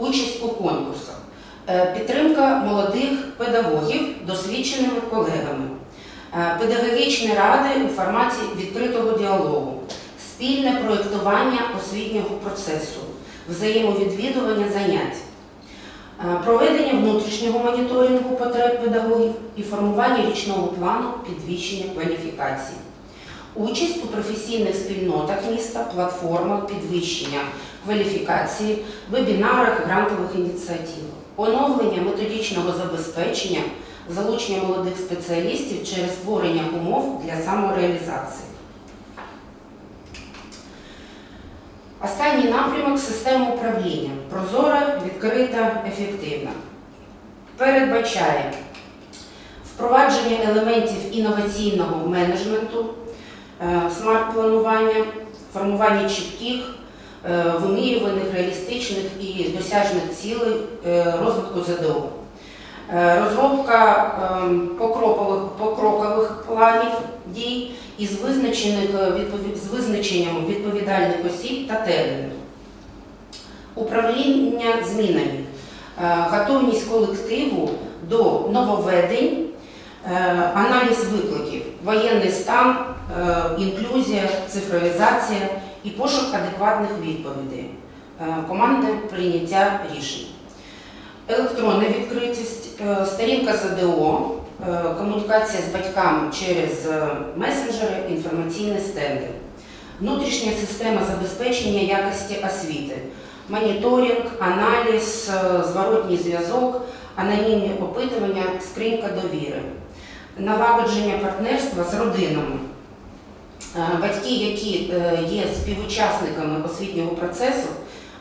участь у конкурсах, е, підтримка молодих педагогів досвідченими колегами, е, педагогічні ради у форматі відкритого діалогу, спільне проєктування освітнього процесу, взаємовідвідування занять. Е, Проведення внутрішнього моніторингу потреб педагогів і формування річного плану підвищення кваліфікації. Участь у професійних спільнотах міста, платформах підвищення кваліфікації, вебінарах, грантових ініціативах, оновлення методичного забезпечення, залучення молодих спеціалістів через створення умов для самореалізації. Останній напрямок система управління прозора, відкрита, ефективна. Передбачає впровадження елементів інноваційного менеджменту, смарт-планування, формування чітких, е, вимірюваних, реалістичних і досяжних цілей е, розвитку ЗДО. Е, Розробка ем, покрокових, покрокових планів дій із, визначених, е, з визначенням відповідальних осіб та термінів. Управління змінами, Е, готовність колективу до нововведень, е, аналіз викликів, воєнний стан, е, інклюзія, цифровізація і пошук адекватних відповідей, Е, команди прийняття рішень. Електронна відкритість, е, сторінка ЗДО, е, комунікація з батьками через е, месенджери, інформаційні стенди, внутрішня система забезпечення якості освіти, моніторинг, аналіз, е, зворотній зв'язок, анонімні опитування, скринька довіри, налагодження партнерства з родинами. Е, Батьки, які е, є співучасниками освітнього процесу,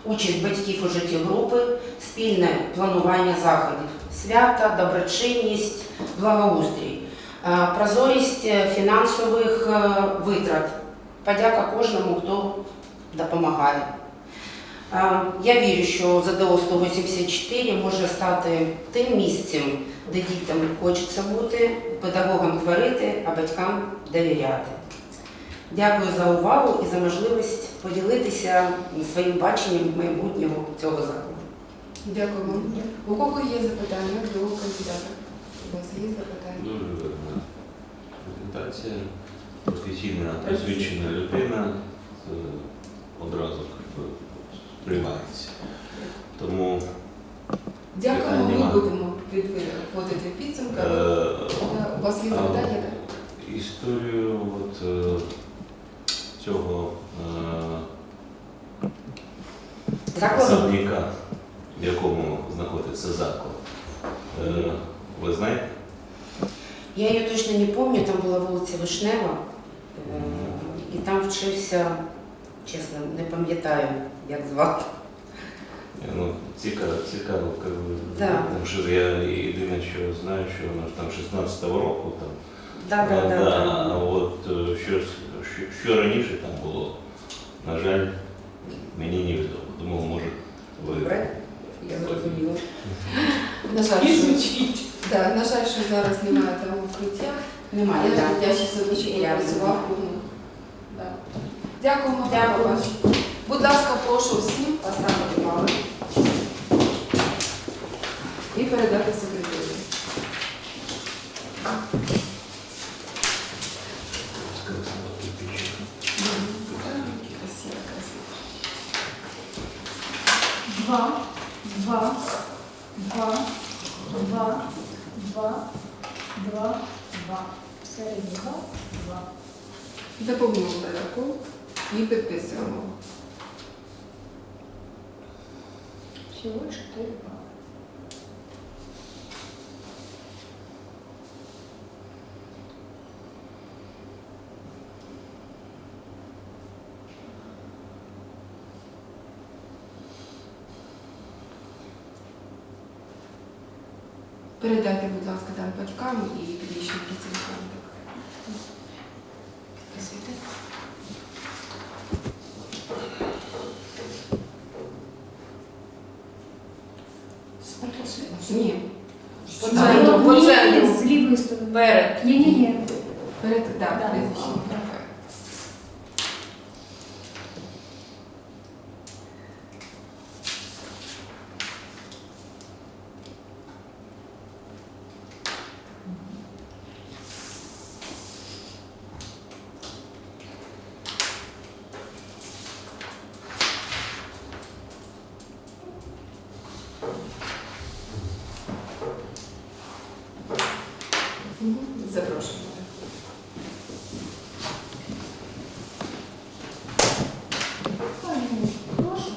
участь батьків у житті групи, спільне планування заходів, свята, доброчинність, благоустрій, Е, прозорість фінансових витрат, подяка кожному, хто допомагає. Я вірю, що ЗДО 184 може стати тим місцем, де дітям хочеться бути, педагогам творити, а батькам довіряти. Дякую за увагу і за можливість поділитися своїм баченням майбутнього цього закладу. Дякуємо. У кого є запитання до кандидата? У вас є запитання? Дуже гарна презентація. Професійна, освічена людина е, одразу сприймається. Тому Дякуємо, ми будемо підводити підсумки. е, У вас є запитання? так? історію от, е, цього е, особняка, в якому знаходиться заклад, е, ви знаєте? я її точно не пам'ятаю, там була вулиця Вишнева, е, і там вчився, чесно, не пам'ятаю, як звати. Ну, цікаво, цікаво, тому що я єдине, що знаю, що вона ж там 16-го року там. Да, да, а, да, да. от е, що, що, раніше там було, на жаль, мені невідомо. Думав, може, ви. Добре, я зрозуміла. На жаль, що, да, на жаль, що зараз немає там укриття. Немає, Я, так. я ще садочок Я працював. Да. Дякуємо. Дякую. Будь ласка, прошу всім поставити бали і передати Два, два, два, два, два, два, два. Серед два, два. Заповнюємо далеко. і підписуємо. Всього чотири два. Передайте, будь ласка, там батькам і підвищим працівникам. Ні. По центру, ні, по ні, центру. З лівої сторони. Перед. Ні, ні, ні. Перед, да, Да. прізвищем. Мгм. Запрошуємо. Пані, прошу.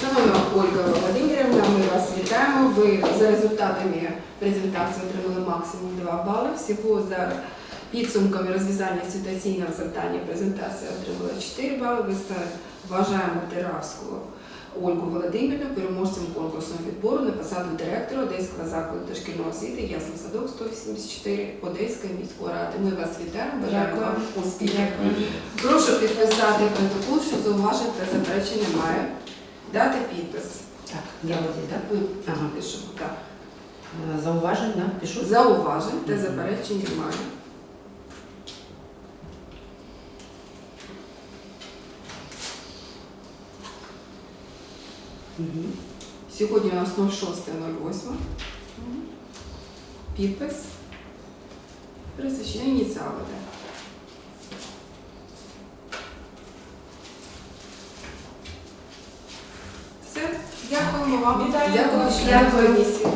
Шановна Ольга Володимирівна, ми вас вітаємо. Ви за результатами презентації отримали максимум 2 бали. Всього за підсумками розв'язання ситуаційного завдання презентація отримала 4 бали. Ми вважаємо Теравську Ольгу Володимирівну переможцем конкурсного відбору на посаду директора Одеського закладу дошкільної освіти Ясний садок 184 Одеської міської ради. Ми вас вітаємо, бажаємо вам успіхів. Прошу підписати протокол, що зауважень та заперечень немає. Дати підпис. Так, я вот так. Ага. пишемо. Так. Е, Зауважень, да? Пишу. Зауважень та заперечень немає. Мгм. Сьогодні у нас 06.08. Підпис. Присвячення ініціали. так. Все. Дякуємо вам. Дякую, Дякую.